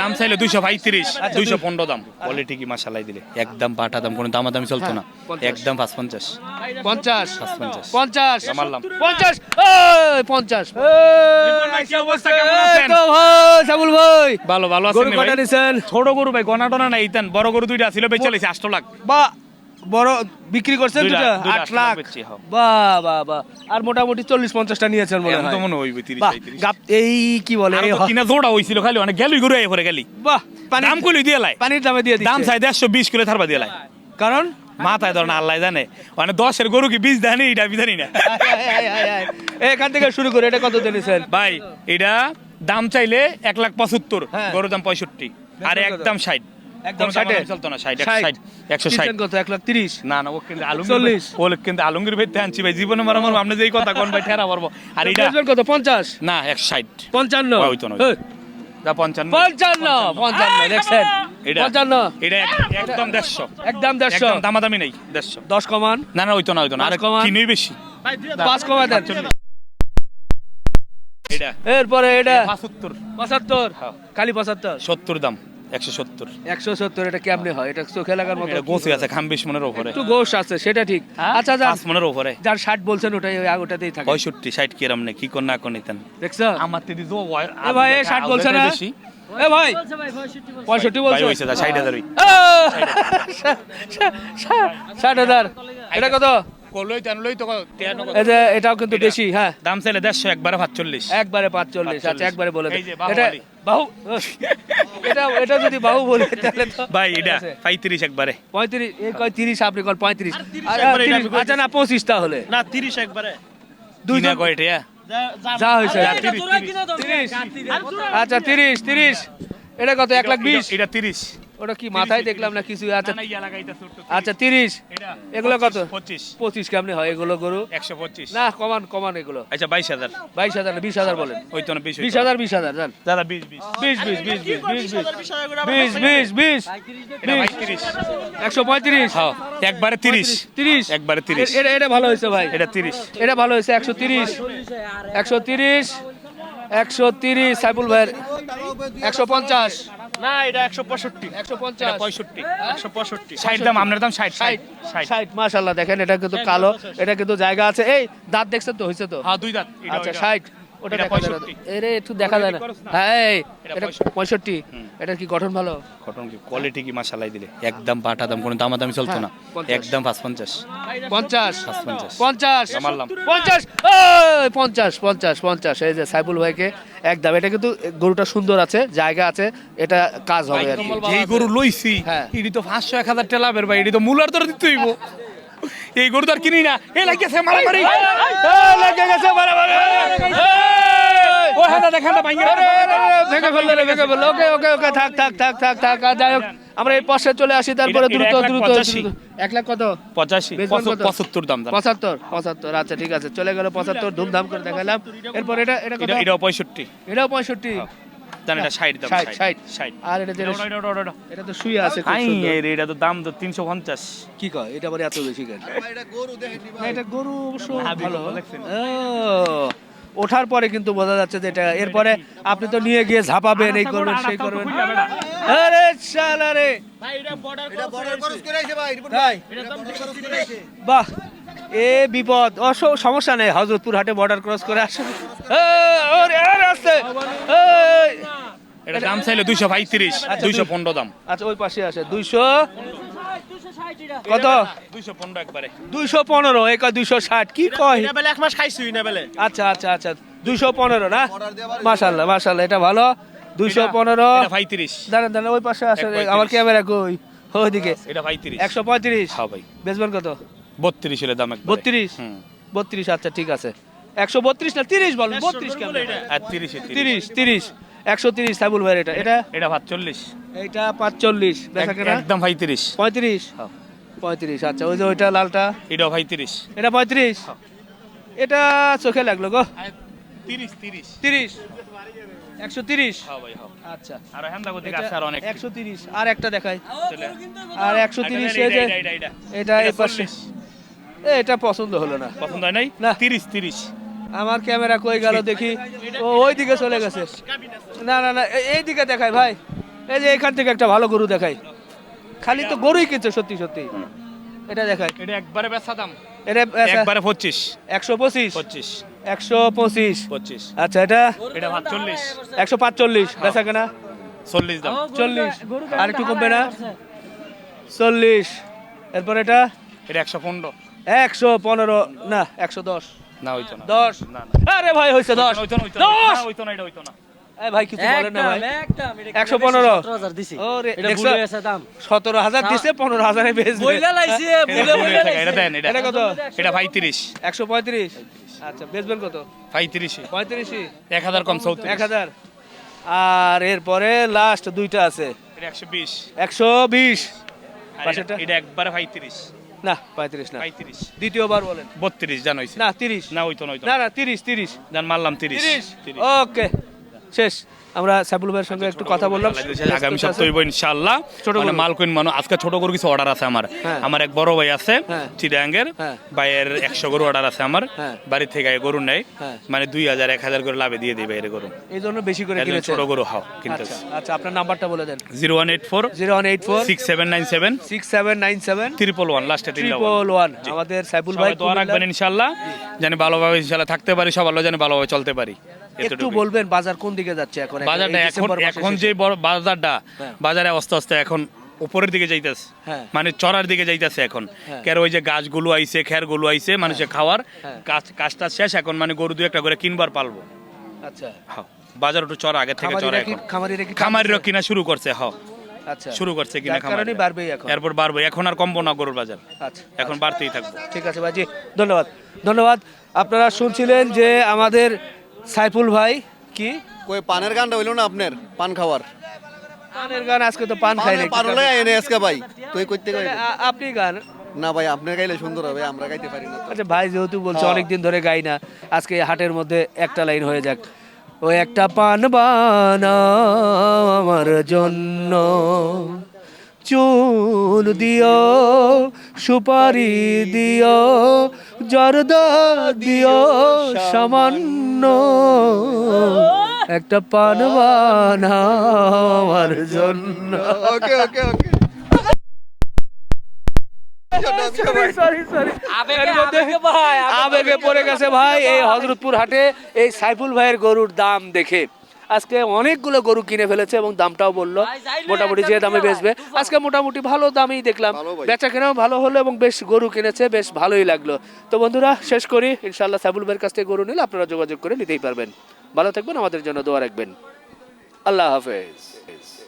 দাম চাইলে দুইশো পঁয়ত্রিশ দুইশো পনেরো দাম। কোয়ালিটি কি মাসালাই দিলে? একদম পাঠা দাম কোনো দামাদামি চলতো না। পঞ্চাশ। একদম পাঁচ পঞ্চাশ। পঞ্চাশ। পাঁচ পঞ্চাশ। পঞ্চাশ। মারলাম। পঞ্চাশ। পঞ্চাশ। অবস্থা, কেমন আছেন? এই তো ভাই সাবুল ভাই। ভালো ভালো গরু আছেন কটা ভাই? নিছেন ছোট গরু ভাই গনা টনা নাই ইতান। বড় গরু দুইটা ছিল বেচে লাইছে আষ্ট লাখ। বা বড় বিক্রি করছেন দুটা? আট লাখ? হ্যাঁ। বাহ বাহ বাহ আর মোটামুটি চল্লিশ পঞ্চাশটা নিয়েছেন মনে হয়। মনে হইবে তিরিশ এই কি বলে কিনা জোড়া হইছিল খালি অনেক গেলি পরে গেলি। বাহ পানি দাম কইলি দিয়ে লাই। পানির দামে দিয়ে দাম চাই দেড়শো বিশ কিলো থারবা দিয়ে লাই। কারণ? মাথায় ধর না আল্লাহ জানে। মানে দশের গরু কি বীজ জানি এটা আমি জানি না। এখান থেকে শুরু করে এটা কত দিয়েছেন ভাই এটা দাম চাইলে এক লাখ পঁচাত্তর হ্যাঁ। গরুর দাম পঁয়ষট্টি। আর একদম ষাট। একদম ষাটে? চলতো না ষাট ষাট। ষাট একশো ষাট কত? এক লাখ তিরিশ? না না ও কিন্তু আলমগীর ও কিন্তু আলমগীর ভেতে আনছি ভাই জীবনে মারা মারবো আপনি যেই কথা কোন ভাই ঠেরা পারব আর এটা কত? পঞ্চাশ? না একশো ষাট পঞ্চান্ন। ওই তো নয়। পঞ্চান্ন। পঞ্চান্ন পঞ্চান্ন দেখছেন? এটা পঞ্চান্ন। এটা একদম দেড়শো। একদম দেড়শো। দামাদামি নেই দেড়শো। দশ কমান? না না ওইতো না ওইতো না। আর কমান। কিনেই বেশি। পাঁচ কমা দেন। এরপরে এটা। পঁচাত্তর। পঁচাত্তর। হ্যাঁ। খালি পঁচাত্তর। সত্তর দাম। একশো সত্তর। একশো সত্তর এটা কেমনে হয়? এটা চোখে লাগার মতো এটা আছে খাম বিশ মনের উপরে। একটু গোশ আছে সেটা ঠিক। আচ্ছা যান। পাঁচ মনের উপরে। যার ষাট বলছেন ওটাই ওই ওটাতেই থাকে। পঁয়ষট্টি ষাট কিরাম নেই কি কর না কর নিতেন। দেখছ? আমার দিদি তো ভাই ষাট বলছে না? বেশি। এ ভাই। পঁয়ষট্টি বলছে। হইছে ষাট হাজার ষাট হাজার। এটা কত? কলই তেন লই তো এই যে এটাও কিন্তু। বেশি হ্যাঁ। দাম চাইলে দেড়শো একবারে পাঁচচল্লিশ। একবারে পাঁচচল্লিশ আচ্ছা। একবারে বলে। এটা বাহু এটা এটা যদি বাহু বলে তাহলে তো ভাই এটা। পঁয়ত্রিশ একবারে। পঁয়ত্রিশ এই কয় তিরিশ আপনি কল পঁয়ত্রিশ। আর, একবারে এটা তিরিশ, আচ্ছা না পঁচিশ তাহলে। না তিরিশ একবারে। দুইজন কিনা কয় এটা যা হয়েছে আচ্ছা তিরিশ তিরিশ। এটা কত? এক লাখ বিশ? এটা তিরিশ। ওটা কি মাথায় দেখলাম না কিছু আচ্ছা তিরিশ। আচ্ছা তিরিশ। এগুলো কত? পঁচিশ পঁচিশ। কেমনে হয় এগুলো গরু? একশো পঁচিশ। না কমান কমান এগুলো। আচ্ছা বাইশ হাজার। বাইশ হাজার বিশ হাজার বলেন। ওই তো বিশ বিশ হাজার বিশ হাজার জান। দাদা বিশ বিশ। বিশ বিশ বিশ বিশ বিশ বিশ বিশ বিশ বিশ পঁয়ত্রিশ একশো পঁয়ত্রিশ। হ্যাঁ একবারে তিরিশ। তিরিশ। একবারে তিরিশ। এটা এটা ভালো হয়েছে ভাই। এটা তিরিশ। এটা ভালো হয়েছে একশো তিরিশ। একশো তিরিশ একশো তিরিশ সাইফুল ভাইয়ের। একশো পঞ্চাশ। না এটা একশো পঁয়ষট্টি। একশো এটা পঞ্চাশ পঁয়ষট্টি একশো পঁয়ষট্টি। ষাট দাম আপনার দাম ষাট ষাট ষাট ষাট। ষাট দেখেন এটা কিন্তু কালো এটা কিন্তু জায়গা আছে। এই দাঁত দেখছেন তো হয়েছে তো? হ্যাঁ দুই দাঁত আচ্ছা ষাট। ওটা দেখা যায় না পঁয়ষট্টি। এরে একটু দেখা যায় না। হ্যাঁ এটা এটা পঁয়ষট্টি। পঁয়ষট্টি। এটা কি গঠন ভালো? ঘটন কি? কোয়ালিটি কি মাসালাই দিলে? একদম পাঠা দাম কোনো দামাদামি চলতো না। হ্যাঁ, পঞ্চাশ। একদম পাঁচ পঞ্চাশ। পঞ্চাশ। পঞ্চাশ। পঞ্চাশ। মারলাম। পঞ্চাশ। এই, পঞ্চাশ পঞ্চাশ পঞ্চাশ। এই যে সাইবুল ভাইকে একদম এটা কিন্তু গরুটা সুন্দর আছে জায়গা আছে এটা কাজ হবে আর কি। যেই গরু লইছি হ্যাঁ। এটি তো পাঁচশো এক হাজার টেলাবের ভাই এটি তো মূলার ধরে দিতে হইব। এই গরু তো আর কিনি না এ লাগিয়েছে মারামারি লেগে গেছে। এই, ও হ্যাঁ দেখা না ভাঙ্গে আরে, আরে, আরে, ভেঙে ফেলল রে, ভেঙে ফেলল। ওকে, ওকে, ওকে, থাক, থাক, থাক, থাক, থাক। যাই হোক, আমরা এই পাশে চলে আসি তারপরে দ্রুত দ্রুত। এক লাখ কত পঁচাশি? পঁচাত্তর দাম পঁচাত্তর পঁচাত্তর আচ্ছা ঠিক আছে চলে গেল পঁচাত্তর ধুমধাম করে দেখালাম এরপর এটা এটা কত এটা এটাও পঁয়ষট্টি এটাও পঁয়ষট্টি জান এটা দাম আর এটা যেটা- তো শুয়ে আছে খুব সুন্দর। এর এটা তো দাম তো তিনশো পঞ্চাশ। কি কয়? এটা এত বেশি কেন? এটা গরু গরু? ও, ওঠার পরে কিন্তু বোঝা যাচ্ছে যে এটা এরপরে আপনি তো নিয়ে গিয়ে ঝাপাবেন এই করবেন সেই করবেন। আরে শালা রে। বাহ এ বিপদ। অস সমস্যা নেই হজরতপুর হাটে বর্ডার ক্রস করে আসে আসতে দাম চাইলে দুইশো পঁয়ত্রিশ আচ্ছা, দুইশো পনেরো দাম। আচ্ছা ওই পাশে আছে। দুইশো কত? দুইশো পনেরো একবারে। দুইশো পনেরো একা দুইশো ষাট। কি কয়? না বেলে এক মাস খাইছি না বেলে? আচ্ছা আচ্ছা আচ্ছা। দুইশো পনেরো না? মাশাল্লাহ মাশাল্লাহ এটা ভালো। দুইশো পনেরো। এটা পঁয়ত্রিশ। দাঁড়ান দাঁড়ান ওই পাশে আছে। আমার ক্যামেরা কই? ওইদিকে। এটা পঁয়ত্রিশ। একশো পঁয়ত্রিশ? হ্যাঁ ভাই। বেচবেন কত? বত্রিশ হলে দাম। বত্রিশ? হুম। বত্রিশ আচ্ছা ঠিক আছে। একশো বত্রিশ না তিরিশ বলেন? বত্রিশ কেমন আর তিরিশে। তিরিশ তিরিশ। একশো তিরিশ সাইবুল ভাই এটা। এটা? এটা পাঁচচল্লিশ। এইটা পাঁচচল্লিশ একদম পঁয়ত্রিশ। পঁয়ত্রিশ? হ্যাঁ। পঁয়ত্রিশ আচ্ছা ওই যে ওইটা লালটা? এটাও পঁয়ত্রিশ। এটা পঁয়ত্রিশ? এটা চোখে লাগল গো। তিরিশ তিরিশ। তিরিশ? একশো তিরিশ? হ্যাঁ হ্যাঁ। আচ্ছা। আর অনেক একশো তিরিশ আর একটা দেখাই। আর একশো তিরিশ এটা, এই এটা, এটা, এটা, এটা এটা পাশে। এটা পছন্দ হলো না। পছন্দ হয় নাই? না। তিরিশ তিরিশ। আমার ক্যামেরা কই গেল দেখি। ও ওই দিকে চলে গেছে। না না না এই দিকে দেখাই ভাই। এই যে এখান থেকে একটা ভালো গরু দেখাই। খালি তো গরুই কিনছে সত্যি সত্যি। এটা দেখাই। এটা একবারে বেচা দাম। এটা একবারে পঁচিশ। একশো পঁচিশ? পঁচিশ। একশো পঁচিশ। পঁচিশ। আচ্ছা এটা? এটা ভাত চল্লিশ একশো পাঁচচল্লিশ। বেচা কেনা? চল্লিশ দাম। চল্লিশ। আর একটু কমবে না? চল্লিশ। এরপর এটা? এটা একশো পনেরো। একশো পনেরো। না একশো দশ। না হইতো না। দশ। না না। আরে ভাই হয়েছে দশ। হইতো না হইতো না দশ! হইতো না এটা হইতো না ভাই কিছু বলেন না ভাই। একশো পনেরো। দিছি। ওরে এটা দেখছ? ভুলে গেছে দাম। সতেরো হাজার দিছে পনেরো হাজারে লাইছে এটা বইলা ভুলে বইলা থাকে, এটা দেন এটা এটা কত? এটা পঁয়ত্রিশ। একশো পঁয়ত্রিশ? আচ্ছা বেচবেন কত? পঁয়ত্রিশে। এক হাজার কম চৌত্রিশ। এক হাজার। আর এরপরে লাস্ট দুইটা আছে। একশো বিশ। একশো বিশ। এটা- এটা একবারে পঁয়ত্রিশ। না পঁয়ত্রিশ না। পঁয়ত্রিশ। দ্বিতীয়বার বলেন। বত্রিশ জান হইছে। না তিরিশ। না ওই তো হইতো না। না তিরিশ তিরিশ। জান মারলাম তিরিশ। ওকে শেষ। আমরা সাইফুল ভাইয়ের সঙ্গে একটু কথা বললাম। আগামী সপ্তাহে হইব ইনশাআল্লাহ। ছোট মানে গরু। মাল কইন মানুষ আজকে ছোট গরু কিছু অর্ডার আছে আমার। হ্যাঁ। আমার এক বড় ভাই আছে হ্যাঁ। চিরাঙ্গের হ্যাঁ। ভাইয়ের একশো গরু অর্ডার আছে আমার। বাড়ি থেকে গরু নেই। মানে দুই হাজার এক হাজার করে লাভে দিয়ে দিবে এর গরু। এই জন্য বেশি করে কিনেছে ছোট গরু হাও কিন্তু আচ্ছা আচ্ছা আপনার নাম্বারটা বলে দেন। Zero one eight four zero one eight four six seven nine seven six seven nine seven triple one লাস্টে ট্রিপল ওয়ান আমাদের সাইফুল ভাই দোয়া রাখবেন ইনশাল্লাহ জানি ভালোভাবে ইনশাল্লাহ থাকতে পারি সব ভালো জানি ভালোভাবে চলতে পারি। একটু বলবেন বাজার কোন দিকে যাচ্ছে এখন? বাজারটা এখন এখন যে বড় বাজারটা হ্যাঁ। বাজারে আস্তে আস্তে এখন উপরের দিকে যাইতেছে। হ্যাঁ। মানে চড়ার দিকে যাইতেছে এখন। হ্যাঁ। কেন ওই যে গাছগুলো আইছে খেরগুলো আইছে মানুষের খাওয়ার। কাজ কাজটা শেষ এখন মানে গরু দু একটা করে কিনবার পালবো আচ্ছা। বাজার একটু চড়া আগে থেকে চড়া এখন। খামারিরা কিনা শুরু করছে হ আচ্ছা। শুরু করছে কিনা খামারিরা। বাড়বেই এখন। এরপর বাড়বে। এখন আর কমবো না গরুর বাজার। আচ্ছা। এখন বাড়তেই থাকবে। ঠিক আছে ভাইজি ধন্যবাদ। ধন্যবাদ। আপনারা শুনছিলেন যে আমাদের সাইফুল ভাই কি? কই পানের গানটা হইল না আপনার? পান খাওয়ার। পানের গান আজকে তো পান খাই পান হলে এনে আজকে ভাই। তুই করতে গাই আপনি গান? না ভাই আপনার গাইলে সুন্দর হবে আমরা গাইতে পারি না আচ্ছা ভাই যেহেতু বলছে হ্যাঁ। অনেকদিন ধরে গাই না আজকে হাটের মধ্যে একটা লাইন হয়ে যাক। ও একটা পান বানা আমার জন্য। চুন দিও সুপারি দিও জর্দা দিও সামান্য একটা পান বানা আমার জন্য ওকে ওকে ওকে সরি সরি আবেগে আবেগে ভাই আবেগে পড়ে গেছে ভাই এই হজরতপুর হাটে এই সাইফুল ভাইয়ের গরুর দাম দেখে। আজকে অনেকগুলো গরু কিনে ফেলেছে এবং দামটাও বলল। মোটামুটি যে দামে বেচবে। আজকে মোটামুটি ভালো দামেই দেখলাম। বেচা কেনাও ভালো হলো এবং বেশ গরু কিনেছে বেশ ভালোই লাগল। তো বন্ধুরা শেষ করি। ইনশাল্লাহ সাবুল ভাইয়ের কাছ থেকে গরু নিলে আপনারা যোগাযোগ করে নিতেই পারবেন। ভালো থাকবেন আমাদের জন্য দোয়া রাখবেন। আল্লাহ হাফেজ।